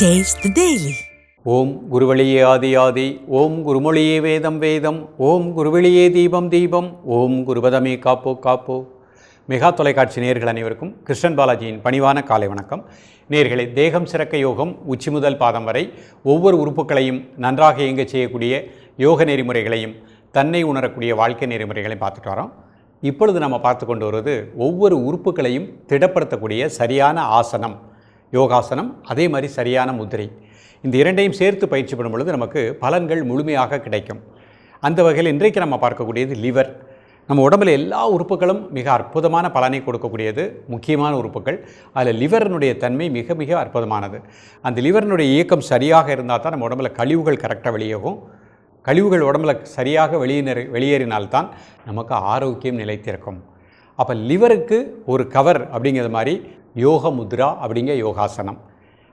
Taste daily ஓம் குருவழியே ஆதி ஆதி ஓம் குருமொழியே வேதம் வேதம் ஓம் குருவெளியே தீபம் தீபம் ஓம் குருபதமே காப்போ காப்போ. மெகா தொலைக்காட்சி நேர்கள் அனைவருக்கும் கிருஷ்ணன் பாலாஜியின் பணிவான காலை வணக்கம். நேர்களை தேகம் சிறக்க யோகம் உச்சி முதல் பாதம் வரை ஒவ்வொரு உறுப்புகளையும் நன்றாக இயங்கச் செய்யக்கூடிய யோக நெறிமுறைகளையும் தன்னை உணரக்கூடிய வாழ்க்கை நெறிமுறைகளையும் பார்த்துட்டு வரோம். இப்பொழுது நம்ம பார்த்து கொண்டு வருவது ஒவ்வொரு உறுப்புகளையும் திடப்படுத்தக்கூடிய சரியான ஆசனம் யோகாசனம் அதே மாதிரி சரியான முத்திரை இந்த இரண்டையும் சேர்த்து பயிற்சி பண்ணும் பொழுது நமக்கு பலன்கள் முழுமையாக கிடைக்கும். அந்த வகையில் இன்றைக்கு நம்ம பார்க்கக்கூடியது லிவர். நம்ம உடம்புல எல்லா உறுப்புகளும் மிக அற்புதமான பலனை கொடுக்கக்கூடியது முக்கியமான உறுப்புகள். அதில் லிவரினுடைய தன்மை மிக மிக அற்புதமானது. அந்த லிவரினுடைய இயக்கம் சரியாக இருந்தால் தான் நம்ம உடம்புல கழிவுகள் கரெக்டாக வெளியாகும். கழிவுகள் உடம்புல சரியாக வெளியே வெளியேறினால்தான் நமக்கு ஆரோக்கியம் நிலைத்திருக்கும். அப்போ லிவருக்கு ஒரு கவர் அப்படிங்கிறது மாதிரி யோக முத்ரா அப்படிங்கிற யோகாசனம்.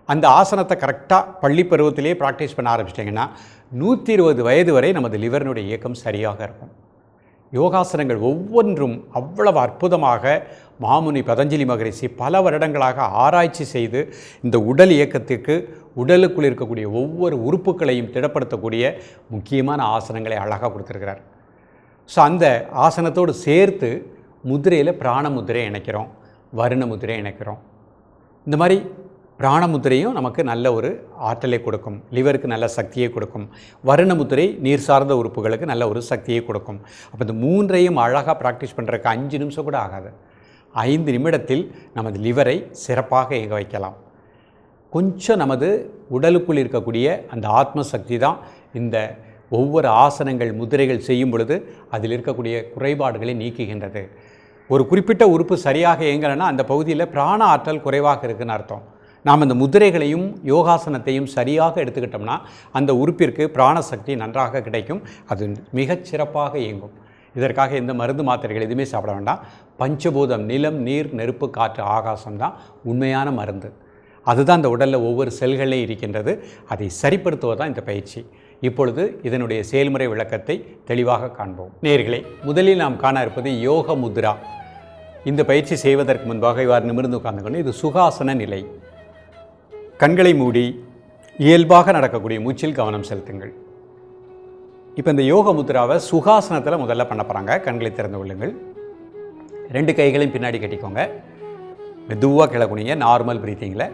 அந்த ஆசனத்தை கரெக்டாக பள்ளி பருவத்திலே ப்ராக்டிஸ் பண்ண ஆரம்பிச்சிட்டிங்கன்னா நூற்றி இருபது வயது வரை நமது லிவரினுடைய இயக்கம் சரியாக இருக்கும். யோகாசனங்கள் ஒவ்வொன்றும் அவ்வளவு அற்புதமாக மாமுனி பதஞ்சலி மகரிஷி பல வருடங்களாக ஆராய்ச்சி செய்து இந்த உடல் இயக்கத்திற்கு உடலுக்குள் இருக்கக்கூடிய ஒவ்வொரு உறுப்புகளையும் திடப்படுத்தக்கூடிய முக்கியமான ஆசனங்களை அழகாக கொடுத்துருக்கிறார். ஸோ அந்த ஆசனத்தோடு சேர்த்து முதிரையில் பிராண முதிரை இணைக்கிறோம். வருண முதிரை இணைக்கிறோம். இந்த மாதிரி பிராணமுத்திரையும் நமக்கு நல்ல ஒரு ஆற்றலை கொடுக்கும். லிவருக்கு நல்ல சக்தியை கொடுக்கும். வருணமுத்திரை நீர் சார்ந்த உறுப்புகளுக்கு நல்ல ஒரு சக்தியை கொடுக்கும். அப்போ இந்த மூன்றையும் அழகாக ப்ராக்டிஸ் பண்ணுறதுக்கு அஞ்சு நிமிஷம் கூட ஆகாது. ஐந்து நிமிடத்தில் நமது லிவரை சிறப்பாக இயங்க வைக்கலாம். கொஞ்சம் நமது உடலுக்குள் இருக்கக்கூடிய அந்த ஆத்ம சக்தி தான் இந்த ஒவ்வொரு ஆசனங்கள் முதிரைகள் செய்யும் பொழுது அதில் இருக்கக்கூடிய குறைபாடுகளை நீக்குகின்றது. ஒரு குறிப்பிட்ட உறுப்பு சரியாக இயங்கலைன்னா அந்த பகுதியில் பிராண ஆற்றல் குறைவாக இருக்குன்னு அர்த்தம். நாம் இந்த முதிரைகளையும் யோகாசனத்தையும் சரியாக எடுத்துக்கிட்டோம்னா அந்த உறுப்பிற்கு பிராணசக்தி நன்றாக கிடைக்கும். அது மிகச்சிறப்பாக இயங்கும். இதற்காக எந்த மருந்து மாத்திரைகள் எதுவுமே சாப்பிட வேண்டாம். பஞ்சபூதம் நிலம் நீர் நெருப்பு காற்று ஆகாசம் தான் உண்மையான மருந்து. அதுதான் இந்த உடலில் ஒவ்வொரு செல்களையும் இருக்கின்றது. அதை சரிப்படுத்துவதுதான் இந்த பயிற்சி. இப்பொழுது இதனுடைய செயல்முறை விளக்கத்தை தெளிவாக காண்போம். நேர்களே முதலில் நாம் காண இருப்பது யோக முத்ரா. இந்த பயிற்சி செய்வதற்கு முன்பாக இவ்வாறு நிமிர்ந்து உட்கார்ந்து இது சுகாசன நிலை. கண்களை மூடி இயல்பாக நடக்கக்கூடிய மூச்சில் கவனம் செலுத்துங்கள். இப்போ இந்த யோக முத்ராவை சுகாசனத்தில் முதல்ல பண்ண போகிறாங்க கண்களை திறந்து கொள்ளுங்கள். ரெண்டு கைகளையும் பின்னாடி கட்டிக்கோங்க. மெதுவாக கிளக்குனிங்க normal ப்ரீத்திங்கில்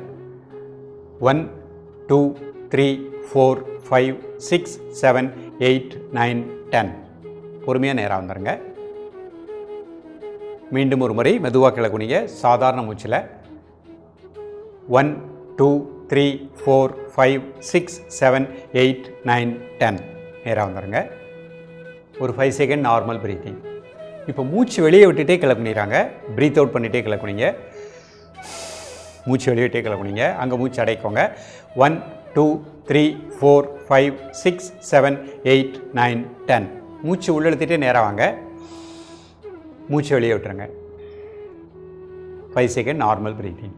one two three four five six seven eight nine ten பொறுமையாக நேராக வந்துடுங்க மீண்டும் ஒரு முறை மெதுவாக கிளக்குனிங்க சாதாரண மூச்சில். One two three four five six seven eight nine ten நேராக வந்துடுங்க ஒரு ஃபைவ் செகண்ட் நார்மல் ப்ரீத்திங் இப்போ மூச்சு வெளியே விட்டுட்டே கிளப்புனிறாங்க. ப்ரீத் அவுட் பண்ணிகிட்டே கிளப்புனீங்க. மூச்சு வெளியே விட்டே கிளப்புனீங்க. அங்கே மூச்சு அடைக்கோங்க. One two three four five six seven eight nine ten மூச்சு உள்ளெழுத்துட்டே நேராக வாங்க. மூச்சு வெளியே விட்டுருங்க. ஃபைவ் செகண்ட் நார்மல் ப்ரீத்திங்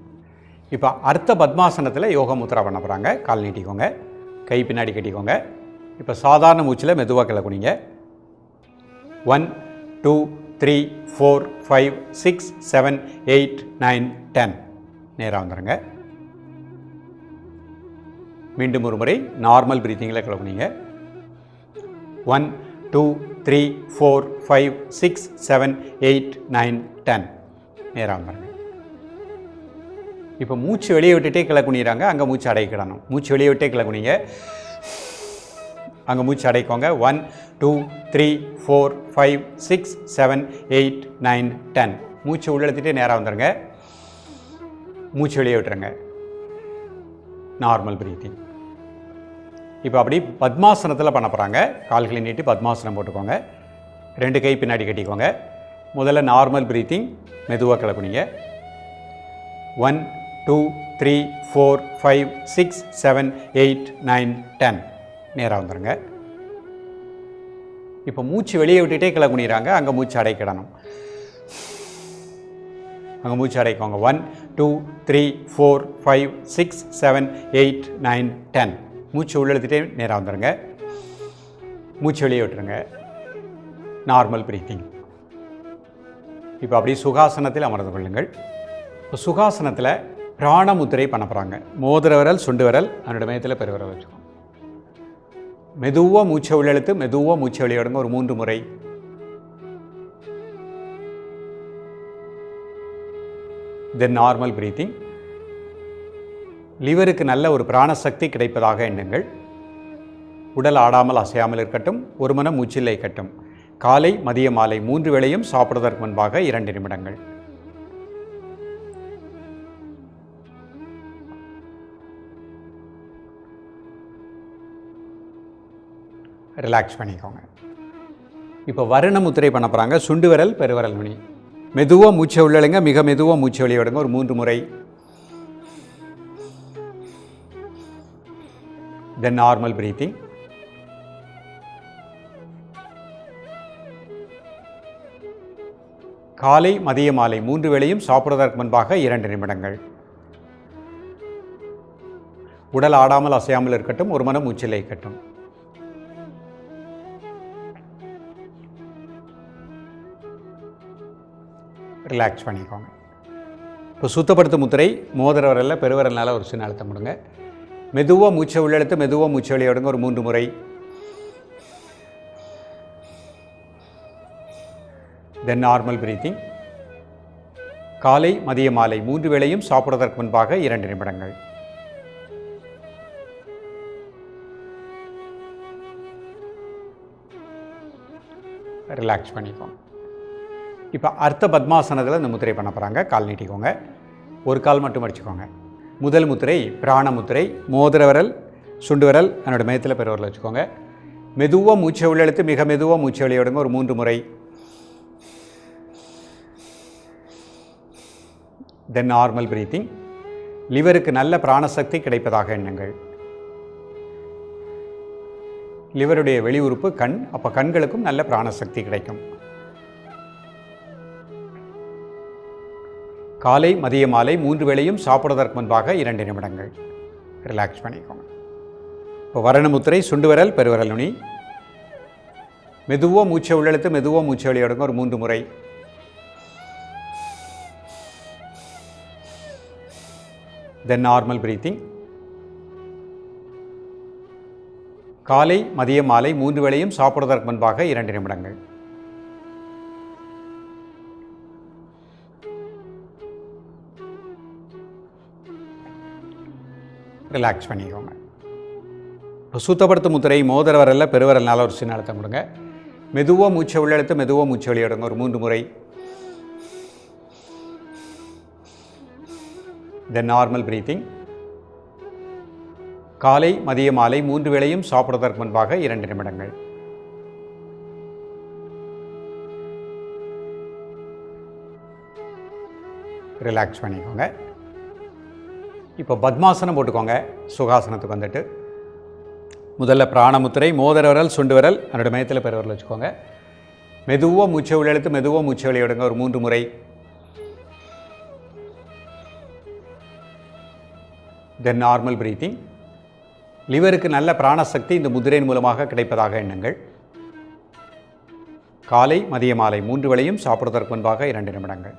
இப்போ அடுத்த பத்மாசனத்தில் யோக முத்திரா பண்ண போகிறாங்க கால் நீட்டிக்கோங்க. கை பின்னாடி கட்டிக்கோங்க. இப்போ சாதாரண மூச்சில் மெதுவாக கிளக்குனிங்க one two three four five six seven eight nine ten நேராக வந்துடுங்க மீண்டும் ஒரு முறை நார்மல் ப்ரீத்திங்கில் கிளம்புனீங்க one two three four five six seven eight nine ten. நேராக வந்துடுங்க இப்போ மூச்சு வெளியே விட்டுட்டே கிளக்குனிறாங்க அங்கே மூச்சு அடைக்கிடணும் மூச்சு வெளியே விட்டே கிளக்குனிங்க அங்கே மூச்சு அடைக்கோங்க. One two three four five six seven eight nine ten. மூச்சு உள்ளெடுத்துட்டே நேராக வந்துடுங்க மூச்சு வெளியே விட்டுருங்க. Normal breathing. இப்போ அப்படி பத்மாசனத்தில் பண்ண போகிறாங்க கால்களை நீட்டி பத்மாசனம் போட்டுக்கோங்க. ரெண்டு கை பின்னாடி கட்டிக்கோங்க. முதல்ல நார்மல் ப்ரீத்திங் மெதுவாக கிளப்புனீங்க. One two three four five six seven eight nine ten நேராக வந்துடுங்க இப்போ மூச்சு வெளியே விட்டுட்டே கிளப்புனிறாங்க அங்கே மூச்சு அடைக்கிடணும். அங்கே மூச்சு அடைக்கோங்க. One two three four five six seven eight nine ten மூச்சு உள்ளெழுத்துட்டே நேராக வந்துடுங்க மூச்சு வெளியே விட்டுருங்க. நார்மல் ப்ரீத்திங் இப்போ அப்படியே சுகாசனத்தில் அமர்ந்து கொள்ளுங்கள். இப்போ சுகாசனத்தில் பிராணமுத்திரை பண்ண போகிறாங்க மோதிர விரல் சுண்டு விரல் அதனோட மையத்தில் பெருவிரல் வச்சுக்கோங்க. மெதுவாக மூச்சை உள்ளெழுத்து மெதுவாக மூச்சை வெளியிடுங்க ஒரு மூன்று முறை. தென் நார்மல் பிரீத்திங் லிவருக்கு நல்ல ஒரு பிராணசக்தி கிடைப்பதாக எண்ணுங்கள். உடல் ஆடாமல் அசையாமல் இருக்கட்டும் ஒரு மனம் மூச்சில் இருக்கட்டும். காலை மதிய மாலை மூன்று வேளையும் சாப்பிடுவதற்கு முன்பாக இரண்டு நிமிடங்கள். ரிலாக்ஸ் பண்ணிக்கோங்க. இப்போ வருண முத்திரை பண்ண போகிறாங்க சுண்டு விரல் பெருவரல் நுனி. மெதுவாக மூச்சை உள்ளழுங்க. மிக மெதுவாக மூச்சை வெளியே விடுங்க ஒரு மூன்று முறை. Then normal breathing. காலை மதிய மாலை மூன்று வேளையும் சாப்பிடுவதற்கு முன்பாக இரண்டு நிமிடங்கள். உடல் ஆடாமல் அசையாமல் இருக்கட்டும் ஒரு மனம் மூச்சில் இருக்கட்டும். ரிலாக்ஸ் பண்ணிக்கோங்க. இப்போ சுத்தப்படுத்தும் முத்திரை மோதிர வரல பெருவரல்னால ஒரு சின்ன அழுத்தம் கொடுங்க. மெதுவாக மூச்சை உள்ளெழுத்து மெதுவாக மூச்சை வெளியே ஒரு மூன்று முறை. தென் நார்மல் பிரீத்திங் காலை மதிய மாலை மூன்று வேளையும் சாப்பிடுவதற்கு முன்பாக இரண்டு நிமிடங்கள். ரிலாக்ஸ் பண்ணிக்கோங்க. இப்போ அர்த்த பத்மாசனத்தில் இந்த முத்திரை பண்ண போகிறாங்க கால் நீட்டிக்கோங்க. ஒரு கால் மட்டும் அடிச்சுக்கோங்க. முதல் முத்திரை பிராண முத்திரை மோதிர விரல் சுண்டு விரல் என்னோட மையத்தில் பெருவரில் வச்சுக்கோங்க. மெதுவாக மூச்சை உள்ளெழுத்து மிக மெதுவாக மூச்சை வெளியே ஒரு மூன்று முறை. தென் நார்மல் பிரீத்திங் லிவருக்கு நல்ல பிராணசக்தி கிடைப்பதாக எண்ணுங்கள். லிவருடைய வெளி உறுப்பு கண். அப்போ கண்களுக்கும் நல்ல பிராணசக்தி கிடைக்கும். காலை மதிய மாலை மூன்று வேளையும் சாப்பிடுவதற்கு முன்பாக இரண்டு நிமிடங்கள். ரிலாக்ஸ் பண்ணிக்கோங்க. இப்போ வரணமுத்திரை சுண்டு விரல் பெருவிரல் நுனி. மெதுவாக மூச்சை உள்ளெழுத்து மெதுவாக மூச்சை வெளியிடுங்க. ஒரு மூன்று முறை. தென் நார்மல் பிரீத்திங் காலை மதிய மாலை மூன்று வேளையும் சாப்பிடுவதற்கு முன்பாக இரண்டு நிமிடங்கள். ரிலாக்ஸ் பண்ணிக்கோங்க. இப்போ சுத்தப்படுத்தும் முத்திரை மோதிர வரல பெருவரல்னால ஒரு சின்ன அழுத்தம் கொடுங்க. மெதுவாக மூச்சை உள்ளெழுத்து மெதுவாக மூச்சை வெளியிடுங்க ஒரு மூன்று முறை. தென் நார்மல் பிரீத்திங் காலை மதிய மாலை மூன்று வேளையும் சாப்பிடுவதற்கு முன்பாக இரண்டு நிமிடங்கள். ரிலாக்ஸ் பண்ணிக்கோங்க. இப்போ பத்மாசனம் போட்டுக்கோங்க. சுகாசனத்துக்கு வந்துட்டு. முதல்ல பிராணமுத்திரை மோதர விரல் சுண்டு விரல் அதோட மயத்தில் பெறவரல் வச்சுக்கோங்க. மெதுவாக மூச்சை உள்ளெழுத்து மெதுவாக மூச்சை வெளியிடுங்க ஒரு மூன்று முறை. தென் நார்மல் பிரீத்திங் லிவருக்கு நல்ல பிராணசக்தி இந்த முதிரையின் மூலமாக கிடைப்பதாக எண்ணுங்கள். காலை மதிய மாலை மூன்று வேளையும் சாப்பிடுவதற்கு முன்பாக இரண்டு நிமிடங்கள்.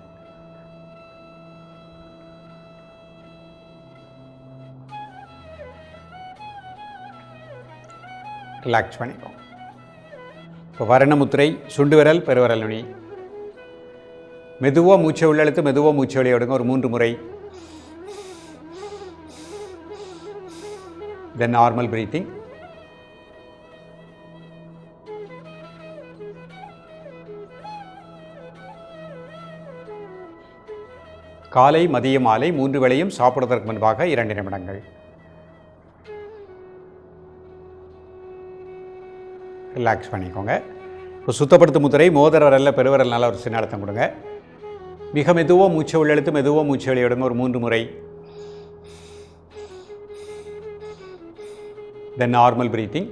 ரிலாக்ஸ் பண்ணிக்கோங்க இப்போ வரணமுத்திரை சுண்டு விரல் பெருவரல் நுனி மெதுவாக மூச்சை உள்ளெழுத்து மெதுவாக மூச்சை வெளியே விடுங்க ஒரு மூன்று முறை. தென் நார்மல் பிரீத்திங் காலை மதிய மாலை மூன்று வேளையும் சாப்பிடுவதற்கு முன்பாக இரண்டு நிமிடங்கள். ரிலாக்ஸ் பண்ணிக்கோங்க. இப்போ சுத்தப்படுத்தும் முத்திரை மோதிர வரல பெருவரல் நல்லா ஒரு சின்ன அழுத்தம் கொடுங்க. மிக மெதுவாக மூச்சை உள்ளெழுத்து மெதுவாக மூச்சை வெளியிடுங்க. ஒரு மூன்று முறை. தென் நார்மல் பிரீத்திங்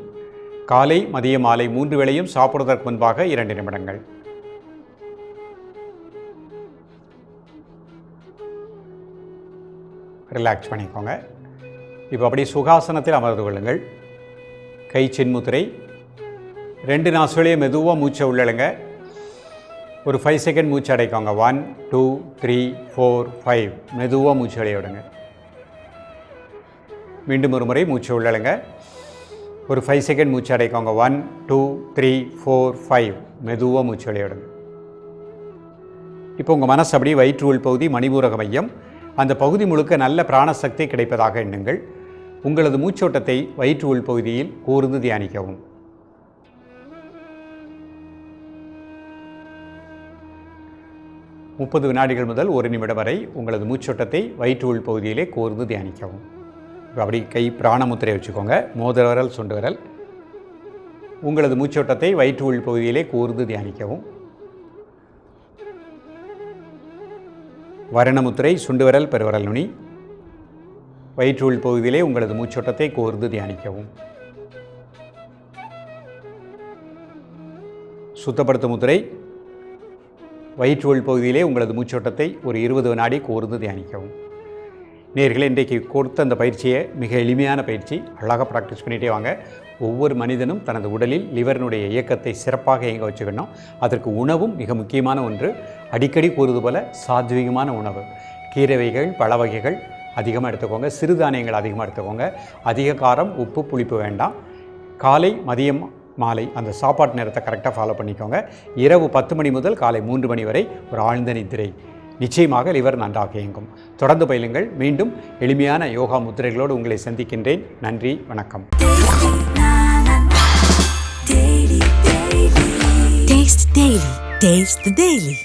காலை மதிய மாலை மூன்று வேளையும் சாப்பிடுவதற்கு முன்பாக இரண்டு நிமிடங்கள். ரிலாக்ஸ் பண்ணிக்கோங்க. இப்போ அப்படியே சுகாசனத்தில் அமர்ந்து கொள்ளுங்கள். கை சின்முத்திரை ரெண்டு நாசுலேயே மெதுவாக மூச்சை உள்ளழுங்க. ஒரு ஃபைவ் செகண்ட் மூச்சு அடைக்கோங்க. One two three four five மெதுவாக மூச்சு அடைய விடுங்க. மீண்டும் ஒரு முறை மூச்சு உள்ளழுங்க. ஒரு ஃபைவ் செகண்ட் மூச்சு அடைக்கோங்க. One two three four five மெதுவாக மூச்சு அடைய விடுங்க. இப்போ உங்கள் மனசு அப்படியே வயிற்று உள் பகுதி மணிபூரக மையம். அந்த பகுதி முழுக்க நல்ல பிராணசக்தி கிடைப்பதாக எண்ணுங்கள். உங்களது மூச்சோட்டத்தை வயிற்று உள் பகுதியில் கூர்ந்து தியானிக்கவும். முப்பது வினாடிகள் முதல் ஒரு நிமிடம் வரை உங்களது மூச்சோட்டத்தை வயிற்று உள் பகுதியிலே கோர்ந்து தியானிக்கவும். அப்படி கை பிராணமுத்திரை வச்சுக்கோங்க. மோதிர விரல் சுண்டு விரல். உங்களது மூச்சோட்டத்தை வயிற்று உள் பகுதியிலே கூர்ந்து தியானிக்கவும். வரணமுத்திரை சுண்டுவரல் பெருவரல் நுனி. வயிற்று உள் பகுதியிலே உங்களது மூச்சோட்டத்தை கோர்ந்து தியானிக்கவும். சுத்தப்படுத்தும் முத்திரை வயிற்று உள் பகுதியிலே உங்களது மூச்சோட்டத்தை ஒரு இருபது வினாடி கூர்ந்து தியானிக்கவும். நேர்களை இன்றைக்கு கொடுத்த அந்த பயிற்சியை மிக எளிமையான பயிற்சி. அழகாக ப்ராக்டிஸ் பண்ணிகிட்டே வாங்க. ஒவ்வொரு மனிதனும் தனது உடலில் லிவரினுடைய இயக்கத்தை சிறப்பாக இயங்க வச்சுக்கணும். அதற்கு உணவும் மிக முக்கியமான ஒன்று. அடிக்கடி கூறுவது போல சாத்வீகமான உணவு. கீரை வகைகள் பழ வகைகள் அதிகமாக எடுத்துக்கோங்க. சிறுதானியங்கள் அதிகமாக எடுத்துக்கோங்க. அதிக காரம் உப்பு புளிப்பு வேண்டாம். காலை மதியம் மாலை. அந்த சாப்பாட்டு நேரத்தை கரெக்டாக ஃபாலோ பண்ணிக்கோங்க. இரவு பத்து மணி முதல் காலை மூன்று மணி வரை ஒரு ஆழ்ந்த நிதிரை நிச்சயமாக லிவர் நன்றாக இயங்கும். தொடர்ந்து பயிலுங்கள். மீண்டும் எளிமையான யோகா முத்திரைகளோடு உங்களை சந்திக்கின்றேன். நன்றி வணக்கம். Taste Daily. Taste the Daily.